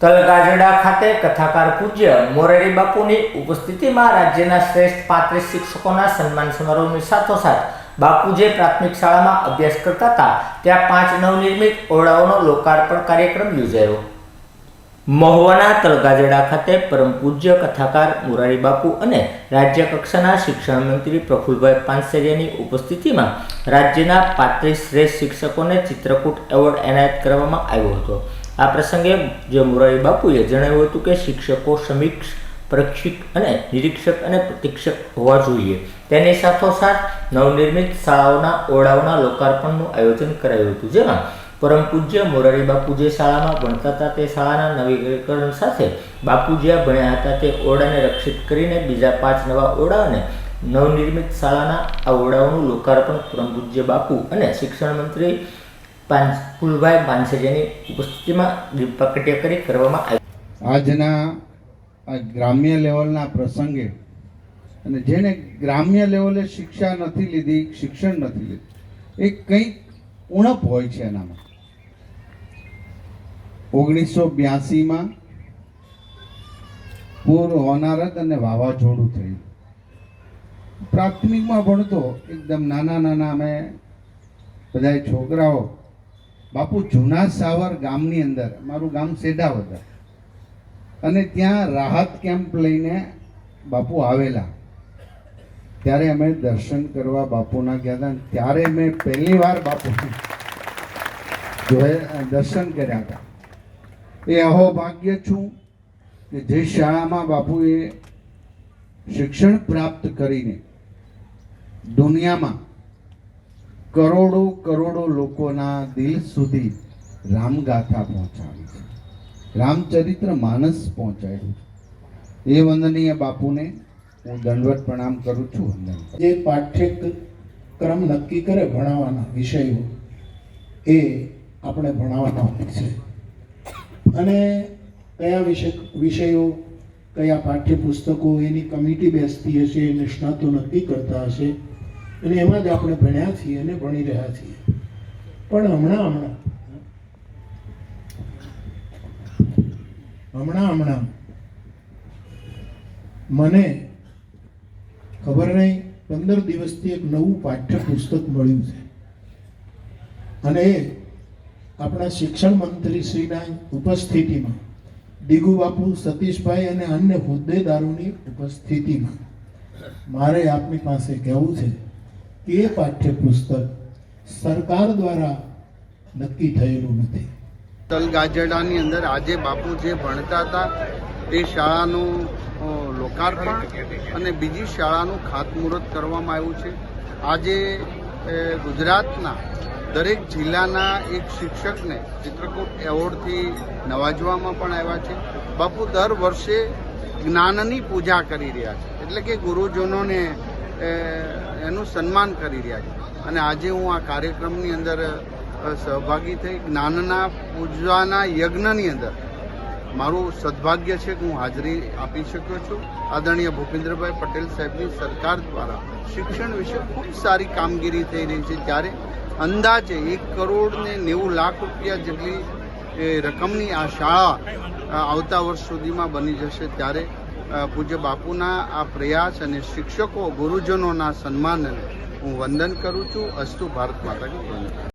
તલગાજડા ખાતે કથાકાર પૂજ્ય મોરારી બાપુની ઉપસ્થિતિમાં રાજ્યના શ્રેષ્ઠ પાંત્રીસ શિક્ષકોના સન્માન સમારોહની સાથોસાથ બાપુ જે પ્રાથમિક શાળામાં અભ્યાસ કરતા હતા. ત્યાં પાંચ નવનિર્મિત ઓરડાઓનો લોકાર્પણ કાર્યક્રમ યોજાયો. મહુવાના તલગાજડા ખાતે પરમ પૂજ્ય કથાકાર મુરારી બાપુ અને રાજ્ય કક્ષાના શિક્ષણ મંત્રી પ્રફુલભાઈ પાનસેરિયાની ઉપસ્થિતિમાં રાજ્યના પાંત્રીસ શ્રેષ્ઠ શિક્ષકોને ચિત્રકૂટ એવોર્ડ એનાયત કરવામાં આવ્યો હતો. આ પ્રસંગે જે મુરારી બાપુએ જણાવ્યું હતું કે શિક્ષકો સમીક્ષ પરીક્ષિક અને નિરીક્ષક અને પ્રતિક્ષક હોવા જોઈએ. તેની સાથોસાથ નવનિર્મિત શાળાઓના ઓરડાઓના લોકાર્પણનું આયોજન કરાયું હતું. જેમાં પરમ પૂજ્ય મોરારી બાપુ જે શાળામાં ભણતા હતા. તે શાળાના નવીકરણ સાથે બાપુ જ્યાં ભણ્યા હતા. તે ઓરડાને રક્ષિત કરીને બીજા પાંચ નવા ઓરડાઓને નવનિર્મિત શાળાના આ ઓરડાઓનું લોકાર્પણ પરમ પૂજ્ય બાપુ અને શિક્ષણ મંત્રી પાંચ ફૂલભાઈ પાનસેરિયાની ઉપસ્થિતિમાં દીપ કરી કરવામાં આવ્યું આજના ગ્રામ્ય લેવલના પ્રસંગે અને જેને ગ્રામ્ય લેવલે શિક્ષા નથી લીધી, શિક્ષણ નથી લીધું, એ કંઈક ઉણપ હોય છે એનામાં. ઓગણીસો બ્યાસીમાં પૂર હોનારત અને વાવાઝોડું થયું. પ્રાથમિકમાં ભણતો, એકદમ નાના નાના, અમે બધા છોકરાઓ બાપુ, જૂના સાવર ગામની અંદર, મારું ગામ સેડાવદર. અને ત્યાં રાહત કેમ્પ લઈને બાપુ આવેલા. ત્યારે અમે દર્શન કરવા બાપુના ગયા હતા ત્યારે મેં પહેલી વાર બાપુ દર્શન કર્યા હતા. એ અહોભાગ્ય છું કે જે શાળામાં બાપુએ શિક્ષણ પ્રાપ્ત કરીને દુનિયામાં કરોડો કરોડો લોકોના દિલ સુધી રામગાથા પહોંચાડી છે. રામચરિત્ર માનસ પહોંચાડ્યું છે. એ વંદનીય બાપુને હું દંડવત પ્રણામ કરું છું, વંદન. જે પાઠ્યક્રમ નક્કી કરે ભણાવવાના વિષયો, એ આપણે ભણાવવાના હોય છે. અને કયા વિષય, વિષયો, કયા પાઠ્યપુસ્તકો, એની કમિટી બેસતી હશે નિષ્ણાતો નક્કી કરતા હશે અને એમાં જ આપણે ભણ્યા છીએ અને ભણી રહ્યા છીએ. પણ હમણાં હમણાં. હમણાં હમણાં. મને ખબર નહીં, પંદર દિવસથી એક નવું પાઠ્યપુસ્તક મળ્યું છે. અને એ આપણા શિક્ષણ મંત્રી શ્રીના ઉપસ્થિતિમાં દિગુ બાપુ, સતીશભાઈ અને અન્ય હોદ્દેદારોની ઉપસ્થિતિમાં. મારે આપની પાસે કહેવું છે એ પાઠ્યપુસ્તક સરકાર દ્વારા નક્કી થયેલું નથી. તલગાજડાની અંદર આજે બાપુ જે ભણતા હતા, તે શાળાનું લોકાર્પણ અને બીજી શાળાનું ખાતમુહૂર્ત કરવામાં આવ્યું છે. આજે ગુજરાતના દરેક જિલ્લાના એક શિક્ષકને ચિત્રકૂટ એવોર્ડથી નવાજવામાં પણ આવ્યા છે. બાપુ દર વર્ષે જ્ઞાનની પૂજા કરી રહ્યા છે. એટલે કે ગુરુજનોને એનું સન્માન કરી રહ્યા છે. અને આજે હું આ કાર્યક્રમની અંદર સહભાગી થઈ જ્ઞાનના, પૂજવાના યજ્ઞની અંદર મારું સદભાગ્ય છે કે હું હાજરી આપી શક્યો છું. આદરણીય ભૂપેન્દ્રભાઈ પટેલ સાહેબની સરકાર દ્વારા શિક્ષણ વિશે ખૂબ સારી કામગીરી થઈ રહી છે. ત્યારે અંદાજે એક કરોડ ને નેવું લાખ રૂપિયા જેટલી રકમની આ શાળા આવતા વર્ષ સુધીમાં બની જશે. ત્યારે પૂજ્ય બાપુના આ પ્રયાસ અને શિક્ષકો ગુરુજનોના સન્માનને હું વંદન કરું છું અસ્તુ ભારત માતા.